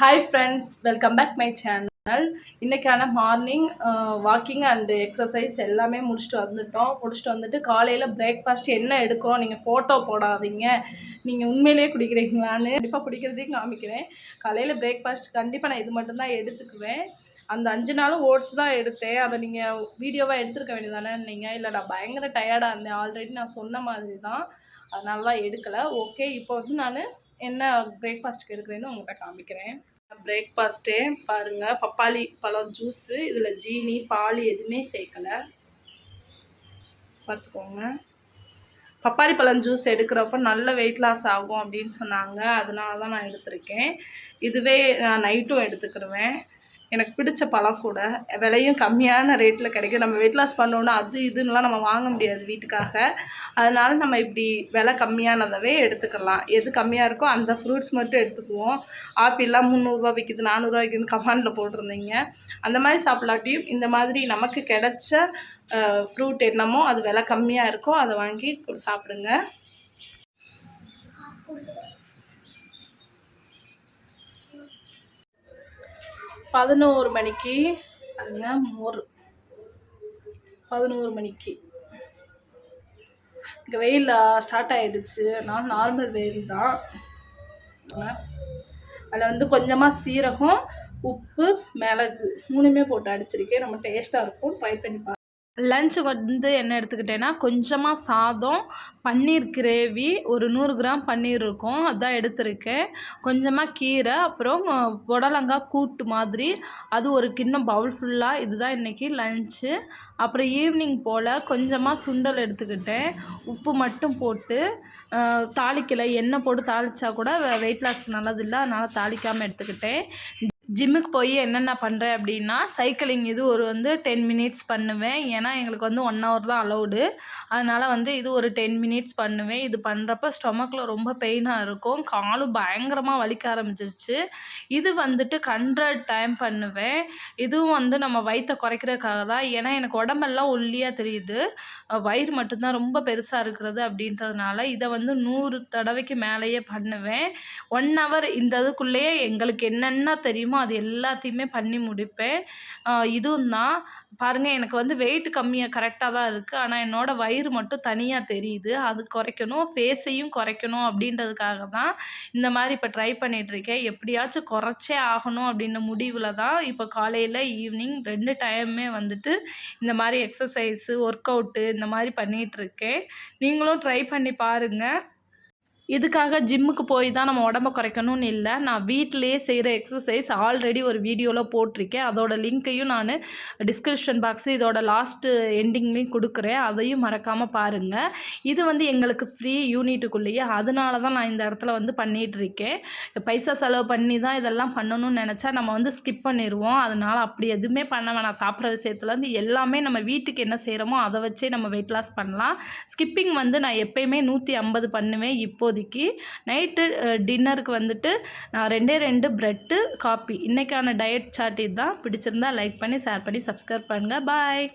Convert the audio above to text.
Hi friends welcome back my channel இன்றைக்கான morning walking and exercise எல்லாமே முடிச்சுட்டு வந்துட்டோம். முடிச்சுட்டு வந்துட்டு காலையில் பிரேக்ஃபாஸ்ட் என்ன எடுக்கிறோம் நீங்கள் ஃபோட்டோ போடாதீங்க. நீங்கள் உண்மையிலேயே குடிக்கிறீங்களான்னு கண்டிப்பாக குடிக்கிறதையும் காமிக்கிறேன். காலையில் பிரேக்ஃபாஸ்ட் கண்டிப்பாக நான் இது மட்டும்தான் எடுத்துக்குவேன். அந்த அஞ்சு நாளும் ஓட்ஸ் தான் எடுத்தேன். அதை நீங்கள் வீடியோவாக எடுத்துருக்க வேண்டியதானே நீங்கள் இல்லை நான் பயங்கர டயர்டாக இருந்தேன். ஆல்ரெடி நான் சொன்ன மாதிரி தான் அதனால தான் எடுக்கலை. ஓகே இப்போ வந்து நான் என்ன பிரேக்ஃபாஸ்ட்டுக்கு எடுக்கிறேன்னு உங்கள்கிட்ட காமிக்கிறேன். பிரேக்ஃபாஸ்ட்டே பாருங்கள் பப்பாளி பழம் ஜூஸு இதில் ஜீனி பால் எதுவுமே சேர்க்கலை. பார்த்துக்கோங்க. பப்பாளி பழம் ஜூஸ் எடுக்கிறப்ப நல்ல வெயிட் லாஸ் ஆகும் அப்படின்னு சொன்னாங்க. அதனால தான் நான் எடுத்திருக்கேன். இதுவே நான் நைட்டும் எடுத்துக்கிடுவேன் எனக்கு பிடிச்ச பழம் கூட. விலையும் கம்மியான ரேட்டில் கிடைக்கும். நம்ம வெயிட் லாஸ் பண்ணோன்னா அது இதுன்னெலாம் நம்ம வாங்க முடியாது வீட்டுக்காக. அதனால் நம்ம இப்படி விலை கம்மியானதவே எடுத்துக்கலாம். எது கம்மியாக இருக்கோ அந்த ஃப்ரூட்ஸ் மட்டும் எடுத்துக்குவோம். ஆப்பிள்லாம் முந்நூறுரூவா விற்கிது நானூறுரூவா விற்கிது கமாண்டில் போட்டிருந்தீங்க. அந்த மாதிரி சாப்பிட்லாட்டியும் இந்த மாதிரி நமக்கு கிடைச்ச ஃப்ரூட் என்னமோ அது விலை கம்மியாக இருக்கோ அதை வாங்கி சாப்பிடுங்க. பதினோரு மணிக்கு அதுங்க மோர். பதினோரு மணிக்கு. இங்கே வெயில் ஸ்டார்ட் ஆகிடுச்சு நான் நார்மல் வெயில் தான். அதில் வந்து கொஞ்சமாக சீரகம் உப்பு மிளகு மூணுமே போட்டு அடிச்சிருக்கேன். ரொம்ப டேஸ்ட்டாக இருக்கும். ட்ரை பண்ணி பாருங்கள் லஞ்சுக்கு வந்து என்ன எடுத்துக்கிட்டேன்னா கொஞ்சமாக சாதம் பன்னீர் கிரேவி ஒரு நூறு கிராம் பன்னீர் இருக்கும். அதான் எடுத்திருக்கேன். கொஞ்சமாக கீரை அப்புறம் புடலங்காய் கூட்டு மாதிரி. அது ஒரு கிண்ணம் பவுல் ஃபுல்லாக இதுதான் இன்றைக்கி லஞ்சு அப்புறம் ஈவினிங் போல் கொஞ்சமாக சுண்டல் எடுத்துக்கிட்டேன். உப்பு மட்டும் போட்டு தாளிக்கலை. எண்ணெய் போட்டு தாளித்தா கூட வெயிட் லாஸ்க்கு நல்லதில்லை அதனால் தாளிக்காமல் எடுத்துக்கிட்டேன். ஜிம்முக்கு போய் என்னென்ன பண்ணுறேன் அப்படின்னா சைக்கிளிங் இது ஒரு வந்து டென் மினிட்ஸ் பண்ணுவேன். ஏன்னா எங்களுக்கு வந்து ஒன் ஹவர் தான் அலௌடு அதனால் வந்து இது ஒரு டென் மினிட்ஸ் பண்ணுவேன். இது பண்ணுறப்ப ஸ்டொமக்கில் ரொம்ப பெயினாக இருக்கும். காலும் பயங்கரமாக வலிக்க ஆரம்பிச்சிருச்சு. இது வந்துட்டு ஹண்ட்ரட் டைம் பண்ணுவேன். இதுவும் வந்து நம்ம வயிற்றை குறைக்கிறதுக்காக தான். ஏன்னா எனக்கு உடம்பெல்லாம் ஒல்லியாக தெரியுது. வயிறு மட்டும்தான் ரொம்ப பெருசாக இருக்கிறது அப்படின்றதுனால இதை வந்து நூறு தடவைக்கு மேலேயே பண்ணுவேன். ஒன் ஹவர் இந்த இதுக்குள்ளேயே எங்களுக்கு என்னென்ன தெரியுமோ அது எல்லாத்தையுமே பண்ணி முடிப்பேன். இதுவும் தான் பாருங்கள் எனக்கு வந்து வெயிட் கம்மியாக கரெக்டாக தான் இருக்குது ஆனால் என்னோடய வயிறு மட்டும் தனியாக தெரியுது. அது குறைக்கணும் ஃபேஸையும் குறைக்கணும் அப்படின்றதுக்காக தான் இந்த மாதிரி இப்போ ட்ரை பண்ணிகிட்ருக்கேன் எப்படியாச்சும் குறைச்சே ஆகணும் அப்படின்ற முடிவில் தான் இப்போ காலையில் ஈவினிங் ரெண்டு டைமுமே வந்துட்டு இந்த மாதிரி எக்ஸசைஸு ஒர்க் அவுட்டு இந்த மாதிரி பண்ணிகிட்ருக்கேன் நீங்களும் ட்ரை பண்ணி பாருங்கள் இதுக்காக ஜிம்முக்கு போய் தான் நம்ம உடம்ப குறைக்கணும்னு இல்லை. நான் வீட்டிலேயே செய்கிற எக்ஸசைஸ் ஆல்ரெடி ஒரு வீடியோவில் போட்டிருக்கேன். அதோட லிங்க்கையும் நான் டிஸ்கிரிப்ஷன் பாக்ஸு இதோட லாஸ்ட்டு எண்டிங்லேயும் கொடுக்குறேன். அதையும் மறக்காமல் பாருங்கள் இது வந்து எங்களுக்கு ஃப்ரீ யூனிட்டுக்குள்ளேயே அதனால தான் நான் இந்த இடத்துல வந்து பண்ணிகிட்ருக்கேன் பைசா செலவு பண்ணி தான் இதெல்லாம் பண்ணணும்னு நினச்சா நம்ம வந்து ஸ்கிப் பண்ணிடுவோம் அதனால் அப்படி எதுவுமே பண்ண வேணாம். சாப்பிட்ற விஷயத்துலேருந்து எல்லாமே நம்ம வீட்டுக்கு என்ன செய்கிறோமோ அதை வச்சே நம்ம வெயிட் லாஸ் பண்ணலாம். ஸ்கிப்பிங் வந்து நான் எப்பயுமே நூற்றி ஐம்பது பண்ணுவேன். இப்போது இப்போதைக்கு நைட்டு டின்னருக்கு வந்துட்டு நான் ரெண்டே ரெண்டு ப்ரெட்டு காப்பி இன்றைக்கான டயட் சார்ட் இதுதான். பிடிச்சிருந்தா லைக் பண்ணி ஷேர் பண்ணி சப்ஸ்கிரைப் பண்ணுங்கள் பாய்